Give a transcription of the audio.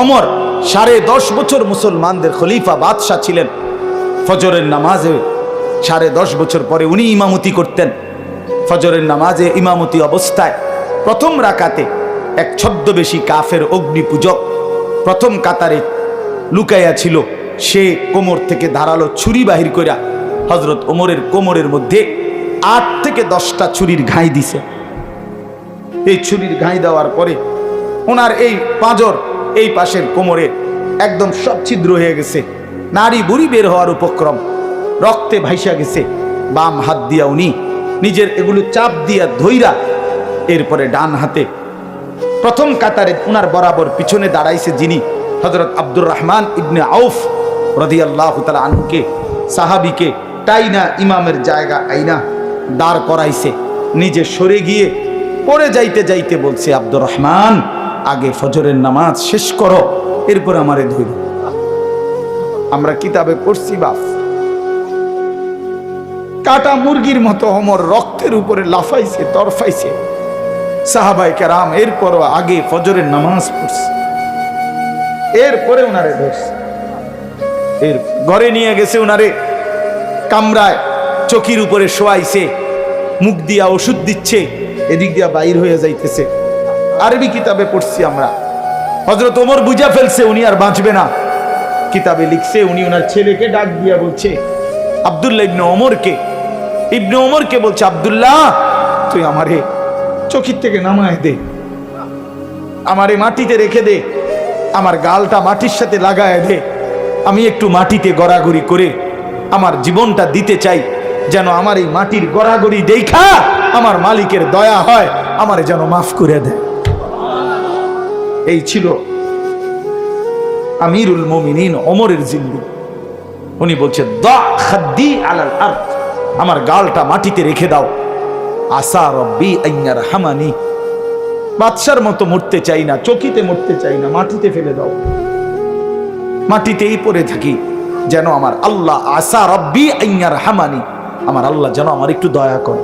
অমর, সাড়ে দশ বছর মুসলমানদের খলিফা বাদশাহ ছিলেন। ফজরের নামাজে সাড়ে দশ বছর পরে উনি ইমামতি করতেন। ফজরের নামাজে ইমামতি অবস্থায় প্রথম রাকাতে এক ছদ্মবেশী কাফের অগ্নি পূজক প্রথম কাতারে লুকাইয়া ছিল। সে কোমর থেকে ধারালো ছুরি বাহির কইরা হজরত ওমরের কোমরের মধ্যে আট থেকে দশটা ছুরির ঘাই দিছে। এই ছুরির ঘাই দেওয়ার পরে ওনার এই পাঁজর এই পাশের কোমরে একদম সব ছিদ্র হয়ে গেছে। নারী বুড়ি বের হওয়ার উপক্রম। রক্তে ভাইসা গেছে। বাম হাত দিয়া উনি নিজের এগুলো চাপ দিয়া ধইরা এরপরে ডান হাতে প্রথম কাতারে উনার বরাবর পিছনে দাঁড়াইছে যিনি হজরত আব্দুর রহমান ইবনে আউফ রদি আল্লাহ তালা আনহুকে, সাহাবিকে টাইনা ইমামের জায়গা আইনা দাঁড় করাইছে। নিজে সরে গিয়ে পড়ে যাইতে যাইতে বলছে, আব্দুর রহমান আগে ফজরের নামাজ শেষ করো, এরপর আমারে ধৈর্য আমরা কিতাবে পড়ছি, বাপ। কাটা মুরগির মতো অমর রক্তের উপরে লাফাইছে, তরফাইছে। সাহাবাই কেরাম এরপরও আগে ফজরের নামাজ পড়ছে। এরপরে ওনারে ধরছে। এর ঘরে নিয়ে গেছে ওনারে কামরায় চকির উপরে শোয়াইছে, মুখ দিয়া ওষুধ দিচ্ছে, এদিক দিয়া বাইর হয়ে যাইতেছে। আরবি কিতাবে পড়ছি আমরা। হজরত ওমর বুঝা ফেলছে, উনি আর বাঁচবে না। কিতাবে লিখছে, উনি ওনার ছেলেকে ডাক দিয়া বলছে, আবদুল্লাহ ইবনে ওমরকে। ইবনে ওমরকে বলছে, আবদুল্লাহ, তুই আমারে চকির থেকে নামায় দে, আমারে মাটিতে রেখে দে, আমার গালটা মাটির সাথে লাগায় দে। আমি একটু মাটিতে গড়াগড়ি করে আমার জীবনটা দিতে চাই, যেন আমার এই মাটির গড়াগড়ি দেখা, আমার মালিকের দয়া হয়, আমারে যেন মাফ করে দেয়। এই ছিল আমিরুল মমিনিন অমরের জিন্দু উনি বলছে আলাল আমার গালটা মাটিতে রেখে দাও। আসা রব্বি আইয়ার হামানি বাদশার মতো মরতে চাই না, চকিতে মরতে চাই না, মাটিতে ফেলে দাও। মাটিতেই পড়ে থাকি, যেন আমার আল্লাহ আসা রব্বি আইয়ার হামানি আমার আল্লাহ যেন আমার একটু দয়া করে।